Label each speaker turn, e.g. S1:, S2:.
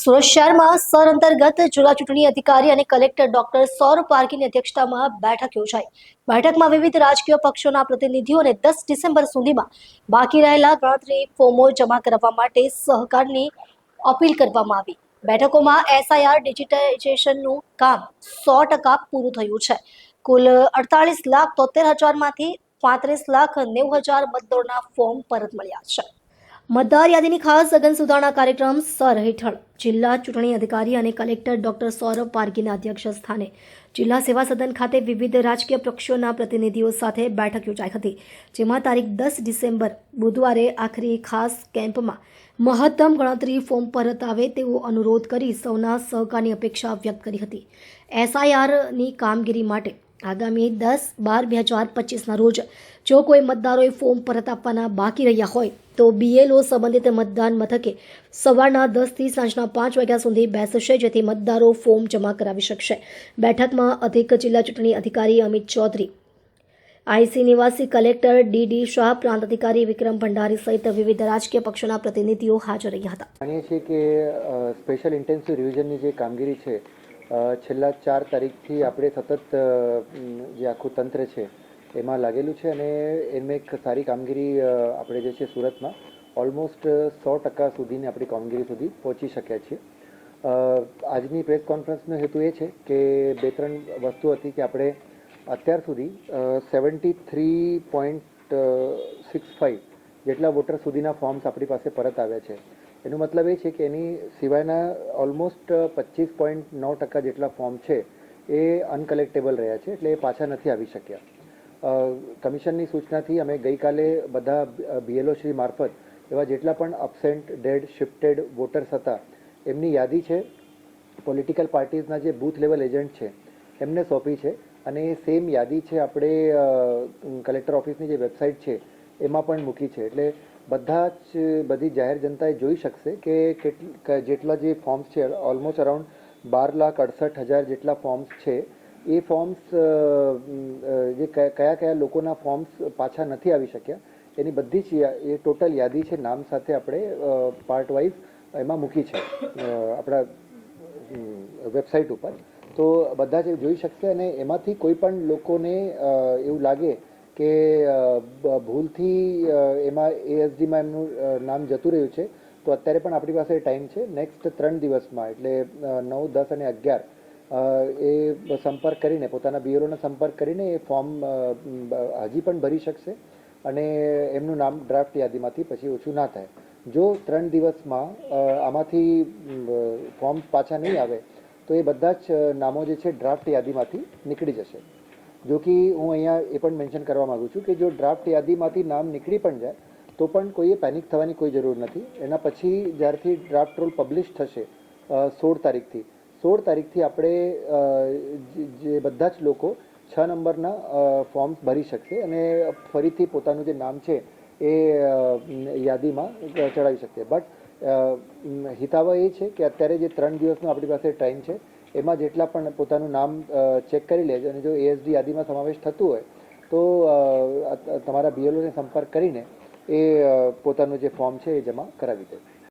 S1: સુરત શહેરમાં સર અંતર્ગત જિલ્લા ચૂંટણી અધિકારી અને કલેક્ટર ડોક્ટર સૌરભ પારકીની અધ્યક્ષતામાં બેઠક યોજાઈ. બેઠકમાં વિવિધ રાજકીય પક્ષોના પ્રતિનિધિઓને દસ ડિસેમ્બર સુધીમાં બાકી રહેલા ગણતરી ફોર્મો જમા કરાવવા માટે સહકારની અપીલ કરવામાં આવી. બેઠકોમાં એસઆઈઆર ડિજિટાઇઝેશનનું કામ સો ટકા પૂરું થયું છે. કુલ અડતાલીસ લાખ તોતેર હજારમાંથી પાંત્રીસ લાખ નેવું હજાર મતદારોના ફોર્મ પરત મળ્યા છે. મતદાર યાદીની ખાસ સઘન સુધારણા કાર્યક્રમ સર હેઠળ જિલ્લા ચૂંટણી અધિકારી અને કલેક્ટર ડોક્ટર સૌરભ પારગીના અધ્યક્ષ સ્થાને જિલ્લા સેવા સદન ખાતે વિવિધ રાજકીય પક્ષોના પ્રતિનિધિઓ સાથે બેઠક યોજાઈ હતી, જેમાં તારીખ દસ ડિસેમ્બર, બુધવારે આખરી ખાસ કેમ્પમાં મહત્તમ ગણતરી ફોર્મ પરત આવે તેવો અનુરોધ કરી સૌના સહકારની અપેક્ષા વ્યક્ત કરી હતી. એસઆઈઆરની કામગીરી માટે આગામી દસ બાર બે હજાર પચીસના રોજ જો કોઈ મતદારોએ ફોર્મ પરત આપવાના બાકી રહ્યા હોય તો બીએલઓ સંબંધિત મતદાન મથકે સવારના દસથી સાંજના પાંચ વાગ્યા સુધી બેસશે, જેથી મતદારો ફોર્મ જમા કરાવી શકશે. બેઠકમાં અધિક જિલ્લા ચૂંટણી અધિકારી અમિત ચૌધરી આઈસી નિવાસી કલેક્ટર ડી ડી શાહ, પ્રાંત અધિકારી વિક્રમ ભંડારી સહિત વિવિધ રાજકીય પક્ષોના પ્રતિનિધિઓ હાજર રહ્યા હતા.
S2: જાણીએ છીએ કે સ્પેશિયલ ઇન્ટેન્સિવ રિવિઝનની જે કામગીરી છે છેલ્લા ચાર તારીખથી આપણે સતત જે આખું તંત્ર છે એમાં લાગેલું છે અને એમાં એક સારી કામગીરી આપણે જે છે સુરતમાં ઓલમોસ્ટ સો ટકા સુધીની આપણી કામગીરી સુધી પહોંચી શક્યા છીએ. આજની પ્રેસ કોન્ફરન્સનો હેતુ એ છે કે બે ત્રણ વસ્તુ હતી કે આપણે અત્યાર સુધી seventy three point six five જેટલા વોટર સુધીના ફોર્મ્સ આપણી પાસે પરત આવ્યા છે. એનો મતલબ એ છે કે એની સિવાયના ઓલમોસ્ટ પચીસ પોઈન્ટ નવ ટકા જેટલા ફોર્મ છે એ અનકલેક્ટેબલ રહ્યા છે, એટલે એ પાછા નથી આવી શક્યા. કમિશનની સૂચનાથી અમે ગઈકાલે બધા બીએલઓ શ્રી મારફત એવા જેટલા પણ અબસેન્ટ, ડેડ, શિફ્ટેડ વોટર્સ હતા, એમની યાદી છે, પોલિટિકલ પાર્ટીઝના જે બૂથ લેવલ એજન્ટ છે, એમને સોંપી છે અને એ સેમ યાદી છે આપણે કલેક્ટર ઓફિસની જે વેબસાઇટ છે, એમાં પણ મૂકી છે. એટલે બધા જ, બધી જાહેર જનતાએ જોઈ શકશે કે, જેટલા જે ફોર્મ્સ છે, ઓલમોસ્ટ અરાઉન્ડ બાર લાખ અડસઠ હજાર જેટલા ફોર્મ્સ છે એ ફોર્મ્સ જે કયા કયા લોકોના ફોર્મ્સ પાછા નથી આવી શક્યા, એની બધી જ એ ટોટલ યાદી છે નામ સાથે આપણે પાર્ટ વાઇઝ એમાં મૂકી છે આપણા વેબસાઇટ ઉપર. તો બધા જ જોઈ શકશે અને એમાંથી કોઈ પણ લોકોને એવું લાગે કે ભૂલથી એમાં એએસડીમાં એમનું નામ જતું રહ્યું છે, તો અત્યારે પણ આપણી પાસે ટાઈમ છે. નેક્સ્ટ ત્રણ દિવસમાં, એટલે નવ, દસ અને અગિયાર એ સંપર્ક કરીને, પોતાના બીએલઓનો સંપર્ક કરીને એ ફોર્મ હજી પણ ભરી શકશે અને એમનું નામ ડ્રાફ્ટ યાદીમાંથી પછી ઓછું ના થાય. જો ત્રણ દિવસમાં આમાંથી ફોર્મ પાછા નહીં આવે, તો એ બધા જ નામો જે છે ડ્રાફ્ટ યાદીમાંથી નીકળી જશે. જો કે હું અહીંયા એ પણ મેન્શન કરવા માગું છું કે જો ડ્રાફ્ટ યાદીમાંથી નામ નીકળી પણ જાય, તો પણ કોઈએ પેનિક થવાની કોઈ જરૂર નથી. એના પછી જ્યારથી ડ્રાફ્ટ રોલ પબ્લિશ થશે સોળ તારીખથી સોળ તારીખથી આપણે જે- બધા જ લોકો છ નંબરના ફોર્મ ભરી શકશે અને ફરીથી પોતાનું જે નામ છે એ યાદીમાં ચડાવી શકશે. બટ હિતાવહ એ છે કે અત્યારે જે ત્રણ દિવસનો આપણી પાસે ટાઈમ છે, એમાં જેટલા પણ પોતાનું નામ ચેક કરી લેજો અને જો એએસડી યાદીમાં સમાવેશ થતું હોય, તો તમારા બીએલઓને સંપર્ક કરીને એ પોતાનું જે ફોર્મ છે એ જમા કરાવી દે.